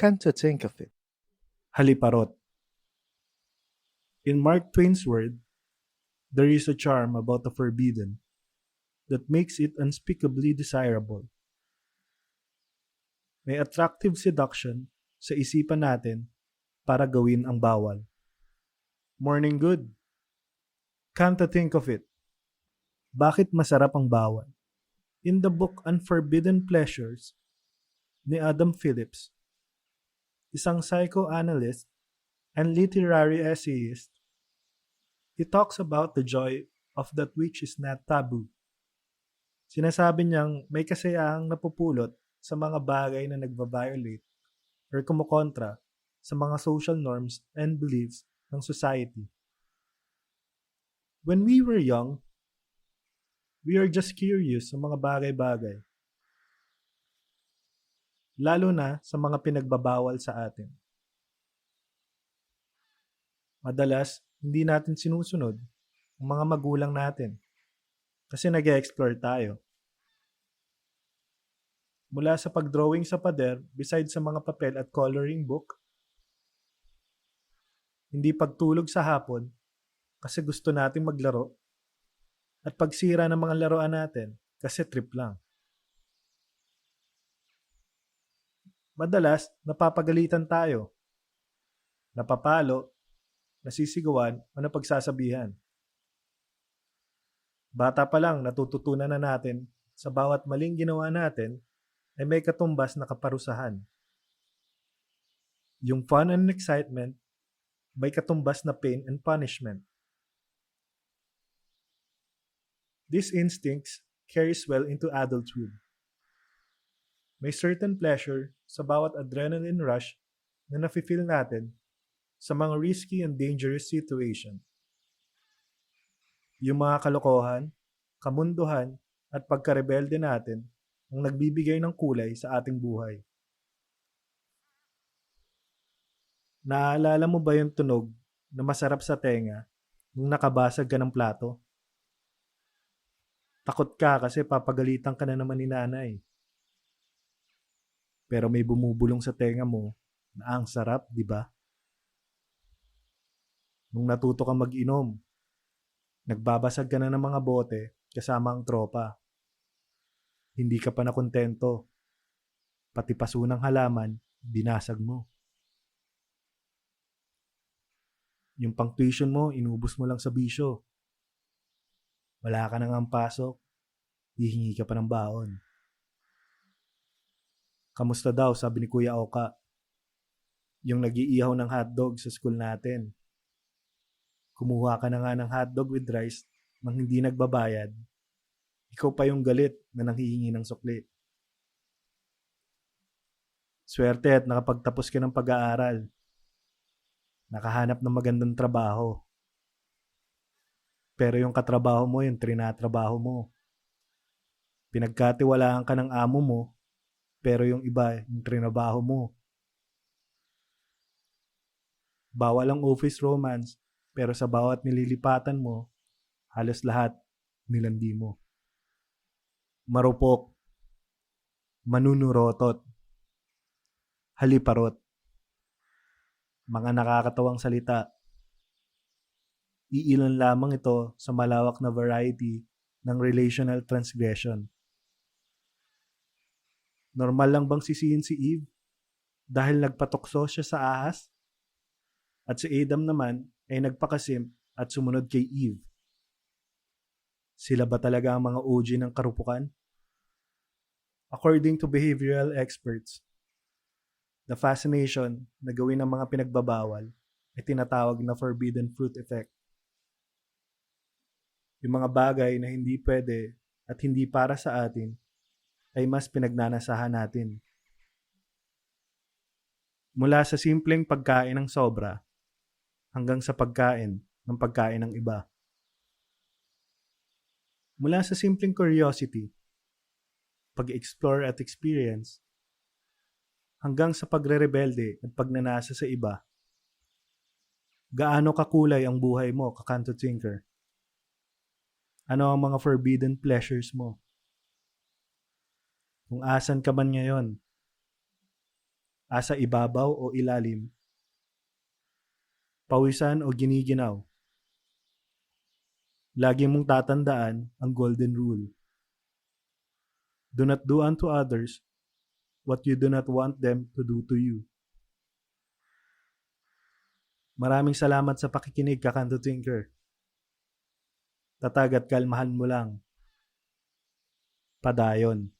Come to think of it. Haliparot. In Mark Twain's word, there is a charm about the forbidden that makes it unspeakably desirable. May attractive seduction sa isipan natin para gawin ang bawal. Morning good. Come to think of it. Bakit masarap ang bawal? In the book Unforbidden Pleasures ni Adam Phillips, isang psychoanalyst and literary essayist, he talks about the joy of that which is not taboo. Sinasabi niyang may kasayahang napupulot sa mga bagay na nagbabiolate or kumukontra sa mga social norms and beliefs ng society. When we were young, we are just curious sa mga bagay-bagay. Lalo na sa mga pinagbabawal sa atin. Madalas, hindi natin sinusunod ang mga magulang natin kasi nag explore tayo. Mula sa pagdrawing sa pader, besides sa mga papel at coloring book, hindi pagtulog sa hapon kasi gusto nating maglaro at pagsira ng mga laruan natin kasi trip lang. Madalas, napapagalitan tayo, napapalo, nasisigawan o napagsasabihan. Bata pa lang natututunan na natin sa bawat maling ginawa natin ay may katumbas na kaparusahan. Yung fun and excitement may katumbas na pain and punishment. These instincts carries well into adulthood. May certain pleasure sa bawat adrenaline rush na nafe-feel natin sa mga risky and dangerous situation. Yung mga kalokohan, kamunduhan, at pagkarebelde natin ang nagbibigay ng kulay sa ating buhay. Naaalala mo ba yung tunog na masarap sa tenga nung nakabasag ka ng plato? Takot ka kasi papagalitan ka na naman ni nanay. Pero may bumubulong sa tenga mo na ang sarap, di ba? Nung natuto kang mag-inom, nagbabasag ka na ng mga bote kasama ang tropa. Hindi ka pa nakontento. Pati paso ng halaman, binasag mo. Yung pang mo, inubos mo lang sa bisyo. Wala ka nang ang pasok, hihingi ka pa ng baon. Kamusta daw, sabi ni Kuya Oka. Yung nagiihaw ng hotdog sa school natin. Kumuha ka na nga ng hotdog with rice nang hindi nagbabayad. Ikaw pa yung galit na nanghihingi ng sukli. Swerte at nakapagtapos ka ng pag-aaral nakahanap ng magandang trabaho. Pero yung katrabaho mo, yung trinatrabaho mo. Pinagkatiwalaan ka ng amo mo, pero yung iba, yung trinabaho mo. Bawal ang office romance, pero sa bawat nililipatan mo, halos lahat nilandi mo. Marupok, manunurotot, haliparot, mga nakakatawang salita. Iilan lamang ito sa malawak na variety ng relational transgression. Normal lang bang sisihin si Eve dahil nagpatokso siya sa ahas? At si Adam naman ay nagpakasim at sumunod kay Eve. Sila ba talaga ang mga OG ng karupukan? According to behavioral experts, The fascination na gawin ng mga pinagbabawal ay tinatawag na forbidden fruit effect. Yung mga bagay na hindi pwede at hindi para sa atin ay mas pinagnanasahan natin. Mula sa simpleng pagkain ng sobra hanggang sa pagkain ng pagkain ng iba. Mula sa simpleng curiosity, pag-explore at experience, hanggang sa pagre-rebelde at pagnanasa sa iba. Gaano kakulay ang buhay mo, kakanto thinker? Ano ang mga forbidden pleasures mo? Kung asan ka man ngayon, asa ibabaw o ilalim, pawisan o giniginaw. Lagi mong tatandaan ang golden rule. Do not do unto others what you do not want them to do to you. Maraming salamat sa pakikinig, Kakanto Tinker. Tatag at kalmahan mo lang. Padayon.